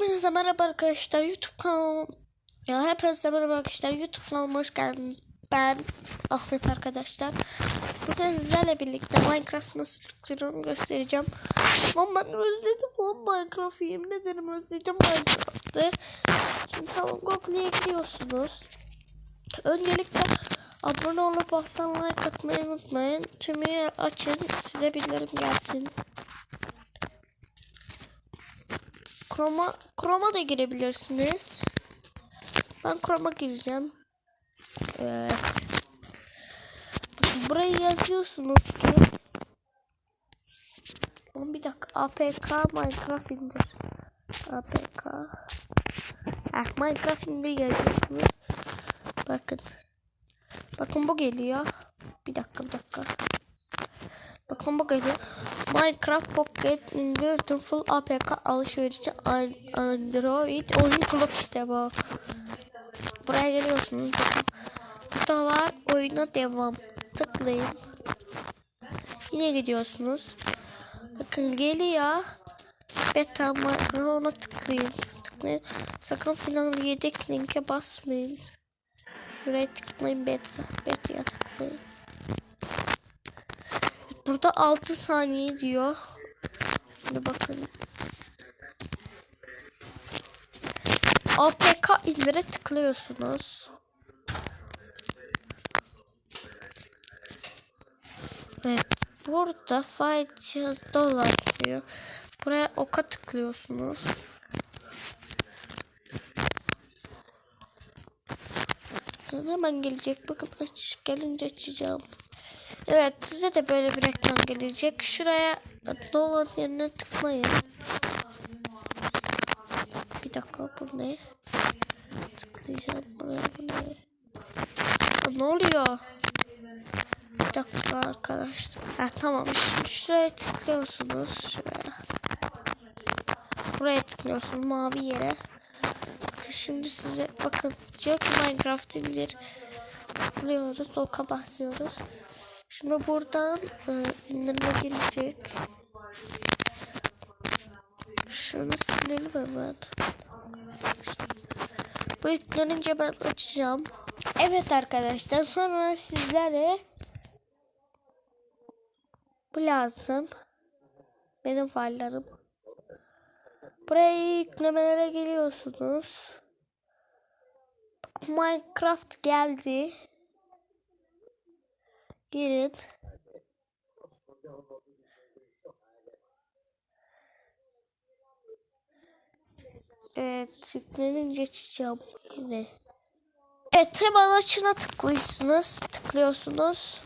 Hepinize merhaba arkadaşlar YouTube kanalım. Ya hepinize merhaba arkadaşlar YouTube kanalıma hoş geldiniz. Ben Ahmet arkadaşlar. Bugün sizlerle birlikte Minecraft nasıl yüklüyorum göstereceğim. Lan ben özledim lan Minecraft'ı yemin ederim özledim Minecraft'ı. Şimdi tamam Google'ye giriyorsunuz. Öncelikle abone olup alttan like atmayı unutmayın. Tümü açın size bildirim gelsin. Chroma, Chroma da girebilirsiniz. Ben Chroma gireceğim. Evet. Bakın burayı yazıyorsunuz ki. Oğlum bir dakika. APK Minecraft indir. APK. Ah, Minecraft indir yazıyorsunuz. Bakın. Bakın bu geliyor. Bir dakika bir dakika. Bakın bu geliyor. Minecraft Pocket indir full APK alışverişi An- Android oyun kulüp işte bu. Buraya geliyorsunuz. Burada var oyuna devam. Tıklayın. Yine gidiyorsunuz. Bakın geliyor. Beta Minecraft ona tıklayın. Tıklayın. Sakın filan yedek linke basmayın. Şuraya tıklayın beta. Beta'ya tıklayın. Burada 6 saniye diyor. Şimdi bakın. APK indire tıklıyorsunuz. Evet. Burada faiz dolar diyor. Buraya oka tıklıyorsunuz. Hemen gelecek. Bakın aç, gelince açacağım. Evet size de böyle bir reklam gelecek. Şuraya dolar yerine tıklayın. Bir dakika bu ne? Tıklayacağım buraya bu ne? Aa, ne oluyor? Bir dakika arkadaşlar. Ha, tamam şimdi şuraya tıklıyorsunuz. Şuraya. Buraya tıklıyorsunuz mavi yere. Bakın şimdi size bakın diyor ki Minecraft indir. Tıklıyoruz. Oka basıyoruz. Şimdi buradan e, indirme gelecek. Şunu silelim hemen. Bu yüklenince ben açacağım. Evet arkadaşlar sonra sizlere bu lazım. Benim faillerim. Buraya yüklemelere geliyorsunuz. Minecraft geldi. Girin. Evet yüklenince açacağım yine. Evet hemen açına tıklıyorsunuz. Tıklıyorsunuz.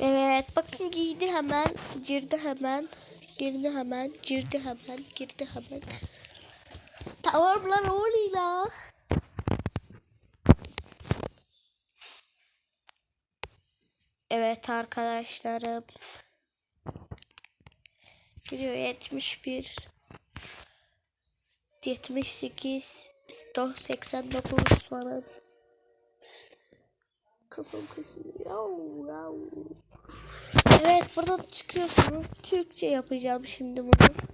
Evet bakın giydi hemen. Girdi hemen. Girdi hemen. Girdi hemen. Girdi hemen. Tamam lan oluyor Evet arkadaşlarım. Gidiyor 71 78 89 falan. Kafam kasıyor. Evet buradan çıkıyorsunuz. Türkçe yapacağım şimdi bunu.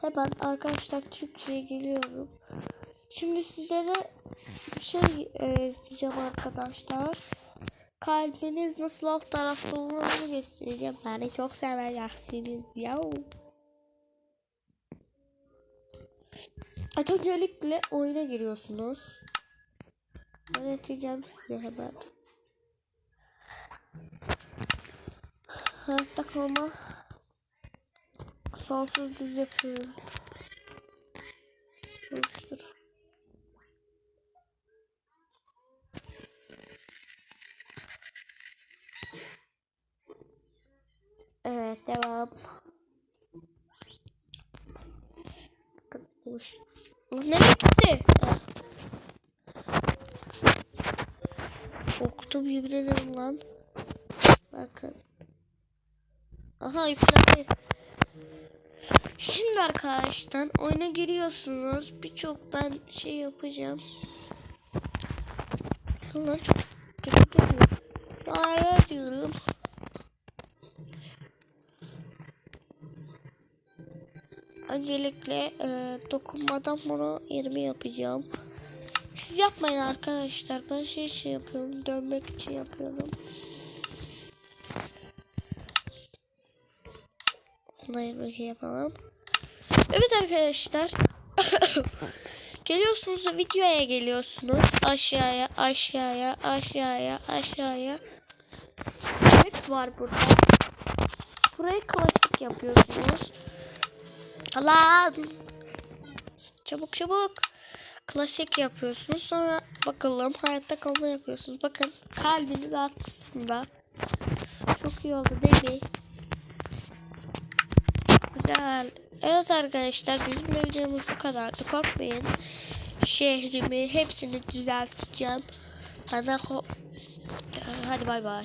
Hemen arkadaşlar Türkçe'ye geliyorum. Şimdi sizlere bir şey e, diyeceğim arkadaşlar. Kalbiniz nasıl alt tarafta olduğunu göstereceğim. Beni çok seveceksiniz. Ya. Öncelikle oyuna giriyorsunuz. Öğreteceğim size hemen. Hayatta kalma. Sonsuz düz yapıyorum. Oluştur. Evet devam. Bakın oluş. Lan nereye gitti? Korktum yemin ederim lan. Bakın. Aha yüklendi. Şimdi arkadaşlar oyuna giriyorsunuz. Birçok ben şey yapacağım. Lan çok kötü diyorum. Öncelikle e, dokunmadan bunu 20 yapacağım. Siz yapmayın arkadaşlar. Ben şey için yapıyorum. Dönmek için yapıyorum. Bunu 20 şey yapalım. Evet arkadaşlar. Geliyorsunuz videoya geliyorsunuz. Aşağıya, aşağıya, aşağıya, aşağıya. Evet var burada. Burayı klasik yapıyorsunuz. Lan. Çabuk çabuk. Klasik yapıyorsunuz. Sonra bakalım hayatta kalma yapıyorsunuz. Bakın kalbiniz alt kısmında. Çok iyi oldu değil mi? Güzel. Evet arkadaşlar bizim de videomuz bu kadardı. Korkmayın. Şehrimi hepsini düzelteceğim. Bana Hadi bay bay.